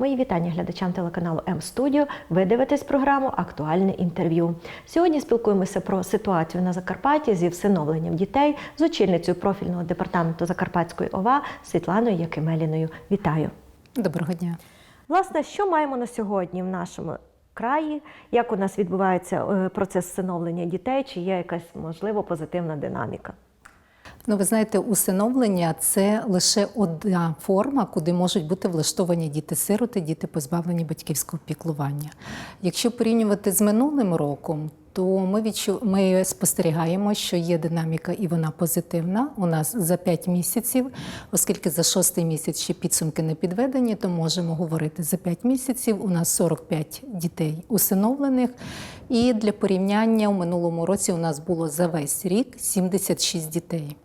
Мої вітання глядачам телеканалу М Студіо. Ви дивитесь програму Актуальне інтерв'ю. Сьогодні спілкуємося про ситуацію на Закарпатті зі всиновленням дітей з очільницею профільного департаменту Закарпатської ОВА Світланою Якимеліною. Вітаю! Доброго дня. Власне, що маємо на сьогодні в нашому краї? Як у нас відбувається е, процес всиновлення дітей? Чи є якась можливо позитивна динаміка? Ну, ви знаєте, усиновлення це лише одна форма, куди можуть бути влаштовані діти-сироти, діти позбавлені батьківського піклування. Якщо порівнювати з минулим роком, то ми відчу... ми спостерігаємо, що є динаміка, і вона позитивна. У нас за 5 місяців, оскільки за шостий місяць ще підсумки не підведені, то можемо говорити за 5 місяців. У нас 45 дітей усиновлених. І для порівняння у минулому році у нас було за весь рік 76 дітей.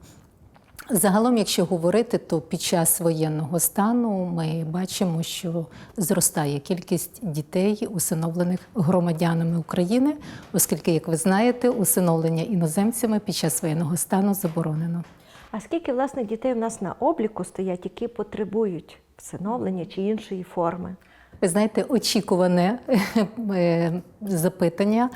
Загалом, якщо говорити, то під час воєнного стану ми бачимо, що зростає кількість дітей, усиновлених громадянами України, оскільки, як ви знаєте, усиновлення іноземцями під час воєнного стану заборонено. А скільки власне дітей в нас на обліку стоять, які потребують всиновлення чи іншої форми? Ви знаєте, очікуване е, запитання,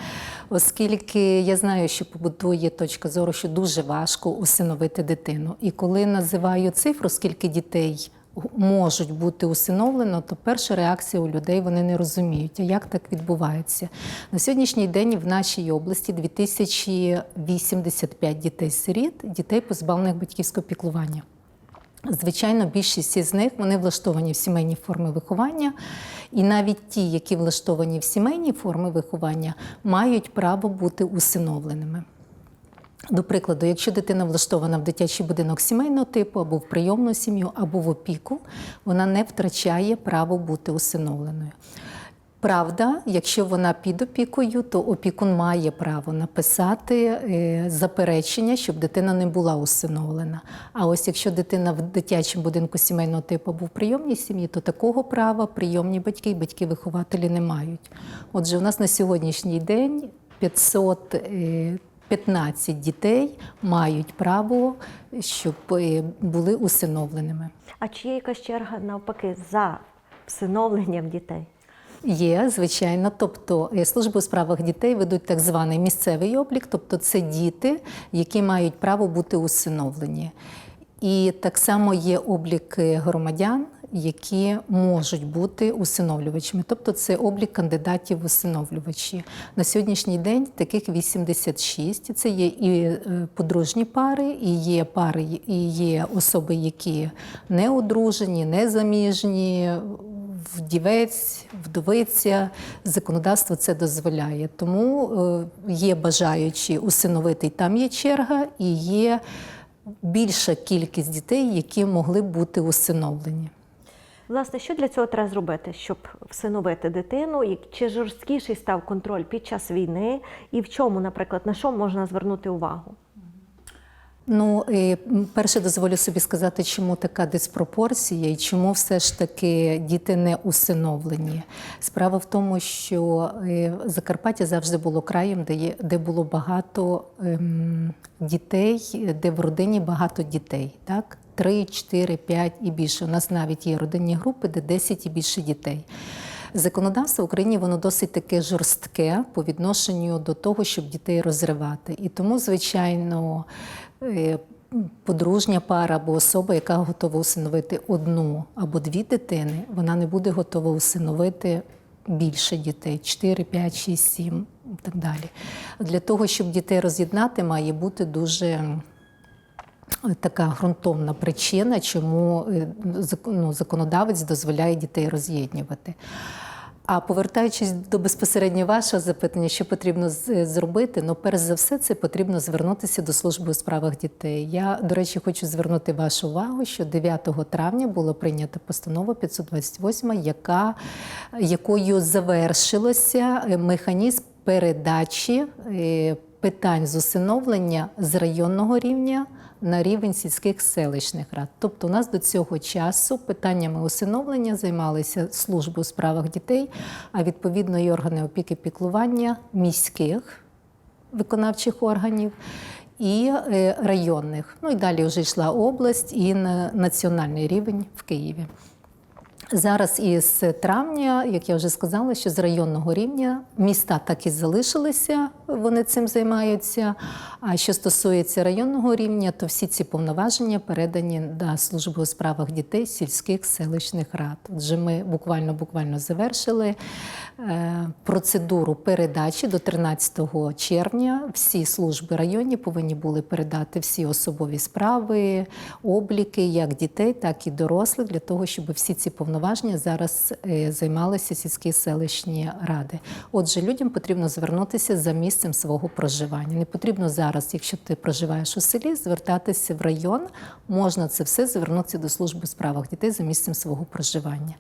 оскільки я знаю, що побудує точка зору, що дуже важко усиновити дитину. І коли називаю цифру, скільки дітей можуть бути усиновлено, то перша реакція у людей вони не розуміють, а як так відбувається. На сьогоднішній день в нашій області 2085 дітей-сиріт, дітей позбавлених батьківського піклування. Звичайно, більшість із них вони влаштовані в сімейні форми виховання, і навіть ті, які влаштовані в сімейні форми виховання, мають право бути усиновленими. До прикладу, якщо дитина влаштована в дитячий будинок сімейного типу або в прийомну сім'ю, або в опіку, вона не втрачає право бути усиновленою. Правда, якщо вона під опікою, то опікун має право написати е, заперечення, щоб дитина не була усиновлена. А ось якщо дитина в дитячому будинку сімейного типу або в прийомній сім'ї, то такого права прийомні батьки і батьки-вихователі не мають. Отже, у нас на сьогоднішній день 515 дітей мають право, щоб е, були усиновленими. А чи є якась черга навпаки за всиновленням дітей? Є, звичайно. Тобто е, служби у справах дітей ведуть так званий місцевий облік, тобто це діти, які мають право бути усиновлені. І так само є облік громадян, які можуть бути усиновлювачами, тобто це облік кандидатів усиновлювачі. На сьогоднішній день таких 86. Це є і е, подружні пари, і є пари, і є особи, які не одружені, не заміжні, вдівець, вдовиця. Законодавство це дозволяє. Тому е, є бажаючі усиновити, там є черга, і є більша кількість дітей, які могли б бути усиновлені. Власне, що для цього треба зробити, щоб всиновити дитину? Чи жорсткіший став контроль під час війни? І в чому, наприклад, на що можна звернути увагу? Ну, і, перше дозволю собі сказати, чому така диспропорція і чому все ж таки діти не усиновлені. Справа в тому, що е, Закарпаття завжди було краєм, де де було багато ем, дітей, де в родині багато дітей. Так? 3, 4, 5 і більше. У нас навіть є родинні групи, де 10 і більше дітей. Законодавство в Україні воно досить таке жорстке по відношенню до того, щоб дітей розривати. І тому, звичайно, е, подружня пара або особа, яка готова усиновити одну або дві дитини, вона не буде готова усиновити більше дітей 4, 5, 6, 7 і так далі. Для того, щоб дітей роз'єднати, має бути дуже. Така ґрунтовна причина, чому е, ну, законодавець дозволяє дітей роз'єднувати. А повертаючись до безпосередньо вашого запитання, що потрібно зробити, ну перш за все, це потрібно звернутися до служби у справах дітей. Я, до речі, хочу звернути вашу увагу, що 9 травня була прийнята постанова 528, яка, якою завершилося механізм передачі питань з усиновлення з районного рівня на рівень сільських селищних рад. Тобто, у нас до цього часу питаннями усиновлення займалися служби у справах дітей, а відповідно і органи опіки піклування міських виконавчих органів. І районних, ну і далі вже йшла область і на національний рівень в Києві. Зараз із травня, як я вже сказала, що з районного рівня міста так і залишилися, вони цим займаються. А що стосується районного рівня, то всі ці повноваження передані до служби у справах дітей сільських селищних рад. Отже, ми буквально буквально завершили е, процедуру передачі до 13 червня. Всі служби районні повинні були передати всі особові справи, обліки як дітей, так і дорослих, для того, щоб всі ці повноваження зараз е, займалися сільські селищні ради. Отже, людям потрібно звернутися за місцем свого проживання. Не потрібно зараз, якщо ти проживаєш у селі, звертатися в район. Можна це все звернутися до служби у справах дітей за місцем свого проживання.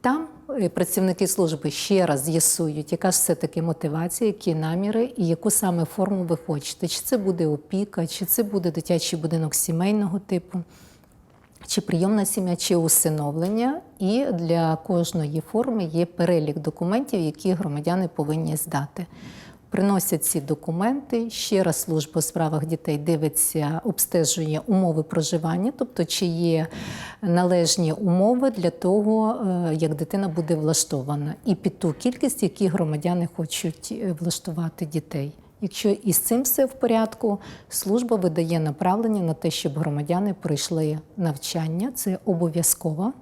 Там е, працівники служби ще раз з'ясують, яка ж все-таки мотивація, які наміри і яку саме форму ви хочете. Чи це буде опіка, чи це буде дитячий будинок сімейного типу, чи прийомна сім'я, чи усиновлення. І для кожної форми є перелік документів, які громадяни повинні здати. Приносять ці документи. Ще раз служба у справах дітей дивиться, обстежує умови проживання, тобто чи є належні умови для того, е, як дитина буде влаштована, і під ту кількість, які громадяни хочуть е, влаштувати дітей. Якщо із цим все в порядку, служба видає направлення на те, щоб громадяни пройшли навчання. Це обов'язкова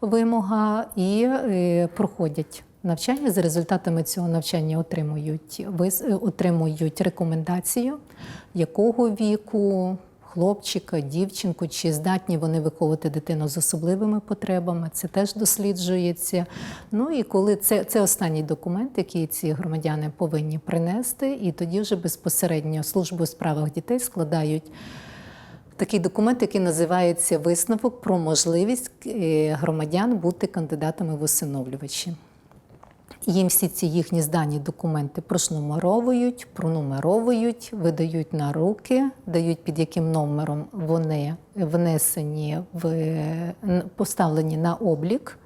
вимога і е, проходять навчання. За результатами цього навчання отримують, отримують рекомендацію, якого віку. Хлопчика, дівчинку, чи здатні вони виховувати дитину з особливими потребами, це теж досліджується. Ну і коли це, це останній документ, який ці громадяни повинні принести, і тоді вже безпосередньо служби у справах дітей складають такий документ, який називається висновок про можливість е, громадян бути кандидатами в усиновлювачі. Їм всі ці їхні здані документи прошнумеровують, пронумеровують, видають на руки, дають під яким номером вони внесені в поставлені на облік.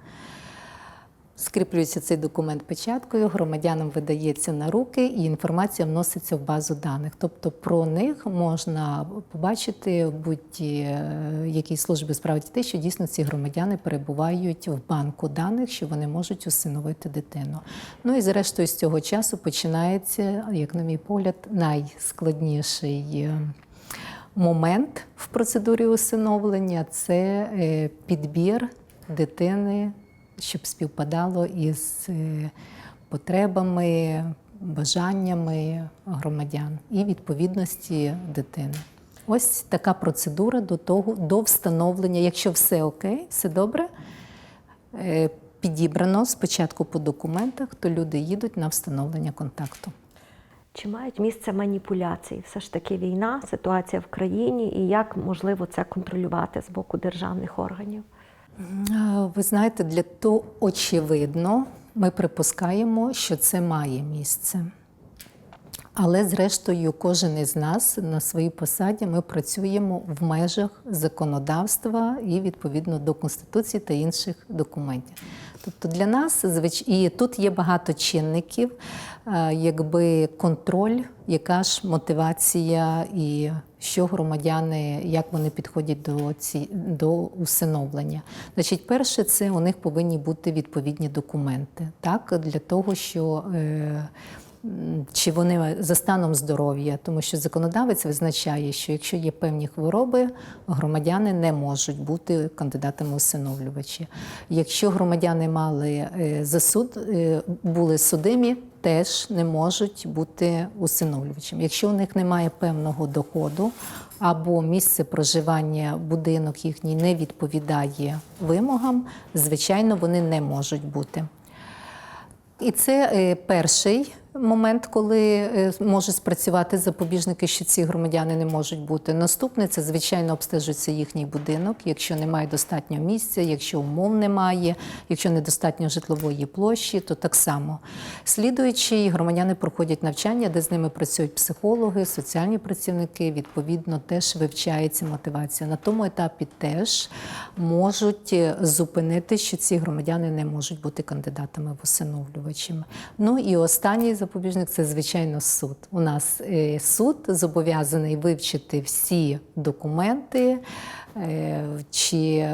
Скріплюється цей документ печаткою, громадянам видається на руки, і інформація вноситься в базу даних. Тобто про них можна побачити в будь-якій службі справ дітей, що дійсно ці громадяни перебувають в банку даних, що вони можуть усиновити дитину. Ну і зрештою з цього часу починається, як на мій погляд, найскладніший. е, Момент в процедурі усиновлення це е, підбір дитини щоб співпадало із е, потребами, бажаннями громадян і відповідності дитини. Ось така процедура до того, до встановлення. Якщо все окей, все добре, е, підібрано спочатку по документах, то люди їдуть на встановлення контакту. Чи мають місце маніпуляції? Все ж таки війна, ситуація в країні, і як можливо це контролювати з боку державних органів? Ви знаєте, для того очевидно, ми припускаємо, що це має місце. Але, зрештою, кожен із нас на своїй посаді ми працюємо в межах законодавства і відповідно до Конституції та інших документів. Тобто для нас звич... і тут є багато чинників, якби контроль, яка ж мотивація і що громадяни, як вони підходять до, ці... до усиновлення. Значить, перше, це у них повинні бути відповідні документи, так, для того, що. Е... Чи вони за станом здоров'я, тому що законодавець визначає, що якщо є певні хвороби, громадяни не можуть бути кандидатами усиновлювачі. Якщо громадяни мали е, засуд, е, були судимі, теж не можуть бути усиновлювачем. Якщо у них немає певного доходу або місце проживання, будинок їхній не відповідає вимогам, звичайно, вони не можуть бути. І це е, перший момент, коли е, можуть спрацювати запобіжники, що ці громадяни не можуть бути. Наступне це, звичайно, обстежується їхній будинок, якщо немає достатнього місця, якщо умов немає, якщо недостатньо житлової площі, то так само. Слідуючи, громадяни проходять навчання, де з ними працюють психологи, соціальні працівники. Відповідно, теж вивчається мотивація. На тому етапі теж можуть е, зупинити, що ці громадяни не можуть бути кандидатами в усиновлювачами. Ну і останній запобіжник це звичайно суд. У нас е, суд зобов'язаний вивчити всі документи, е, чи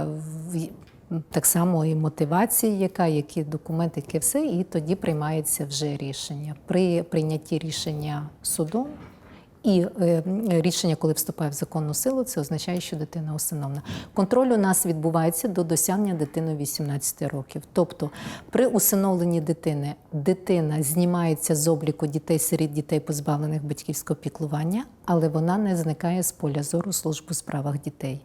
так само і мотивації, яка, які документи, яке все, і тоді приймається вже рішення. При прийнятті рішення судом і е, рішення, коли вступає в законну силу, це означає, що дитина усиновлена. Контроль у нас відбувається до досягнення дитини 18 років. Тобто, при усиновленні дитини дитина знімається з обліку дітей, сиріт дітей, позбавлених батьківського піклування, але вона не зникає з поля зору служби у справах дітей.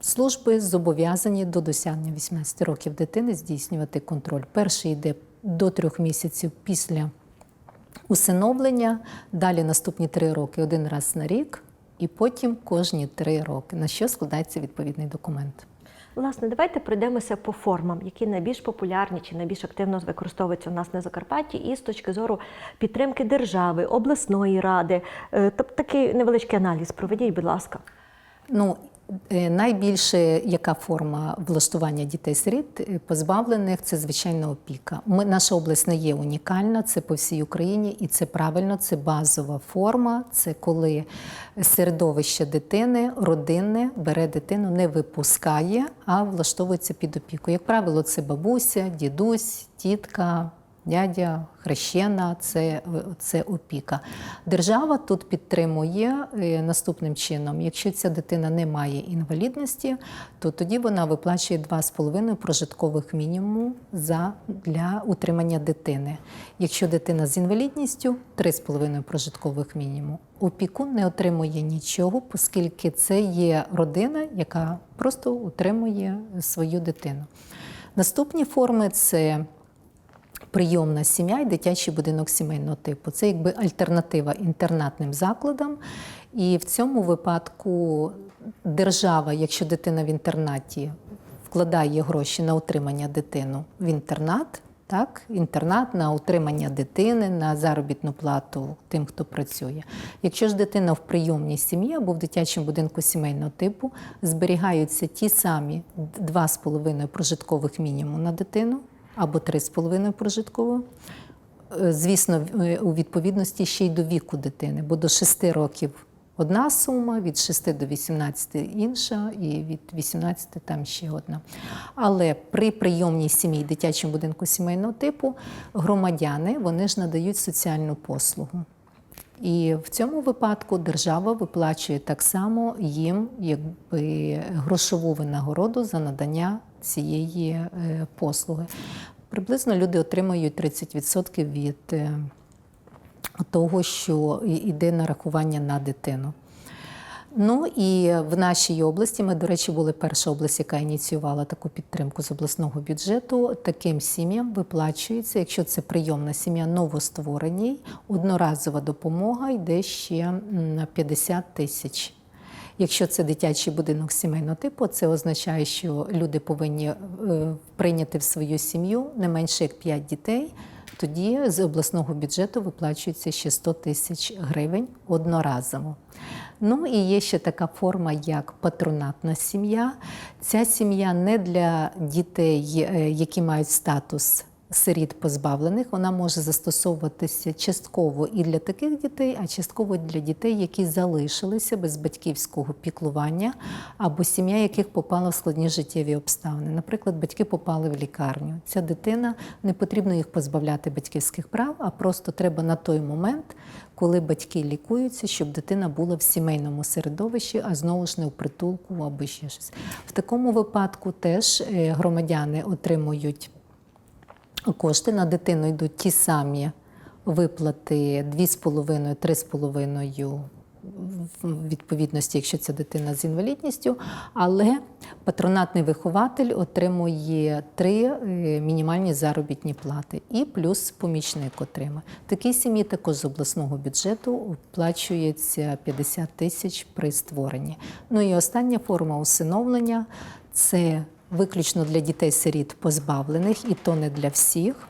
Служби зобов'язані до досягнення 18 років дитини здійснювати контроль. Перший йде до трьох місяців після усиновлення, далі наступні три роки один раз на рік, і потім кожні три роки, на що складається відповідний документ. Власне, давайте пройдемося по формам, які найбільш популярні чи найбільш активно використовуються у нас на Закарпатті, і з точки зору підтримки держави, обласної ради. Е, Тобто такий невеличкий аналіз проведіть, будь ласка. Ну, найбільше яка форма влаштування дітей-сиріт е, позбавлених це звичайно опіка. Ми наша область не є унікальна, це по всій Україні, і це правильно, це базова форма. Це коли середовище дитини, родинне бере дитину, не випускає, а влаштовується під опіку. Як правило, це бабуся, дідусь, тітка. Дядя, хрещена це, це опіка. Держава тут підтримує е, наступним чином: якщо ця дитина не має інвалідності, то тоді вона виплачує 2,5 прожиткових мінімуму за, для утримання дитини. Якщо дитина з інвалідністю 3,5 прожиткових мінімуму. Опікун не отримує нічого, оскільки це є родина, яка просто утримує свою дитину. Наступні форми це прийомна сім'я і дитячий будинок сімейного типу. Це якби альтернатива інтернатним закладам. І в цьому випадку держава, якщо дитина в інтернаті вкладає гроші на утримання дитину в інтернат, так, інтернат на утримання дитини, на заробітну плату тим, хто працює. Якщо ж дитина в прийомній сім'ї або в дитячому будинку сімейного типу, зберігаються ті самі 2,5 прожиткових мінімум на дитину або 3,5 прожиткового. Е, Звісно, е, у відповідності ще й до віку дитини, бо до 6 років одна сума, від 6 до 18 інша, і від 18 там ще одна. Але при прийомній сім'ї дитячому будинку сімейного типу громадяни вони ж надають соціальну послугу. І в цьому випадку держава виплачує так само їм якби грошову винагороду за надання цієї е, послуги. Приблизно люди отримують 30% від е, того, що йде нарахування на дитину. Ну і в нашій області ми, до речі, були перша область, яка ініціювала таку підтримку з обласного бюджету. Таким сім'ям виплачується, якщо це прийомна сім'я новоствореній, одноразова допомога йде ще на 50 тисяч. Якщо це дитячий будинок сімейного типу, це означає, що люди повинні е, прийняти в свою сім'ю не менше як 5 дітей. Тоді з обласного бюджету виплачується ще 100 тисяч гривень одноразово. Ну і є ще така форма, як патронатна сім'я. Ця сім'я не для дітей, е, які мають статус сиріт позбавлених, вона може застосовуватися частково і для таких дітей, а частково для дітей, які залишилися без батьківського піклування, або сім'я, яких попала в складні життєві обставини. Наприклад, батьки попали в лікарню. Ця дитина не потрібно їх позбавляти батьківських прав, а просто треба на той момент, коли батьки лікуються, щоб дитина була в сімейному середовищі, а знову ж не в притулку або ще щось. В такому випадку теж е, громадяни отримують кошти на дитину йдуть ті самі виплати 2,5-3,5 в відповідності, якщо це дитина з інвалідністю, але патронатний вихователь отримує три е, мінімальні заробітні плати і плюс помічник отримає. Такій сім'ї також з обласного бюджету оплачується 50 тисяч при створенні. Ну і остання форма усиновлення це виключно для дітей-сиріт позбавлених, і то не для всіх.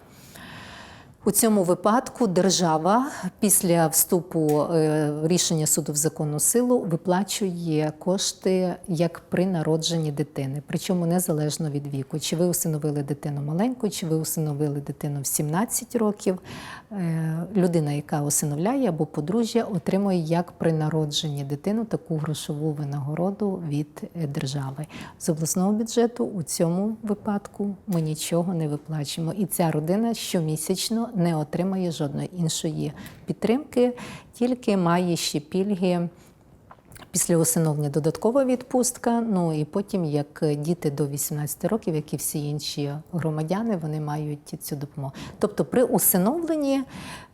У цьому випадку держава після вступу е, рішення суду в законну силу виплачує кошти як при народженні дитини, причому незалежно від віку. Чи ви усиновили дитину маленьку, чи ви усиновили дитину в 17 років. Е, Людина, яка усиновляє або подружжя, отримує як при народженні дитину таку грошову винагороду від е, держави. З обласного бюджету у цьому випадку ми нічого не виплачуємо. І ця родина щомісячно не отримає жодної іншої підтримки, тільки має ще пільги. Після усиновлення додаткова відпустка. Ну і потім, як діти до 18 років, як і всі інші громадяни, вони мають цю допомогу. Тобто, при усиновленні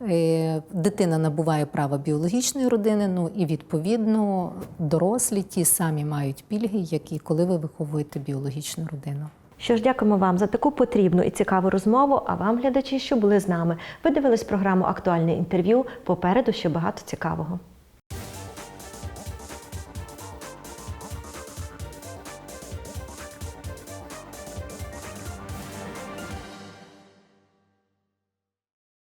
е, дитина набуває права біологічної родини. Ну і відповідно дорослі ті самі мають пільги, як і коли ви виховуєте біологічну родину. Що ж, дякуємо вам за таку потрібну і цікаву розмову. А вам, глядачі, що були з нами. Ви дивились програму Актуальне інтерв'ю. Попереду ще багато цікавого.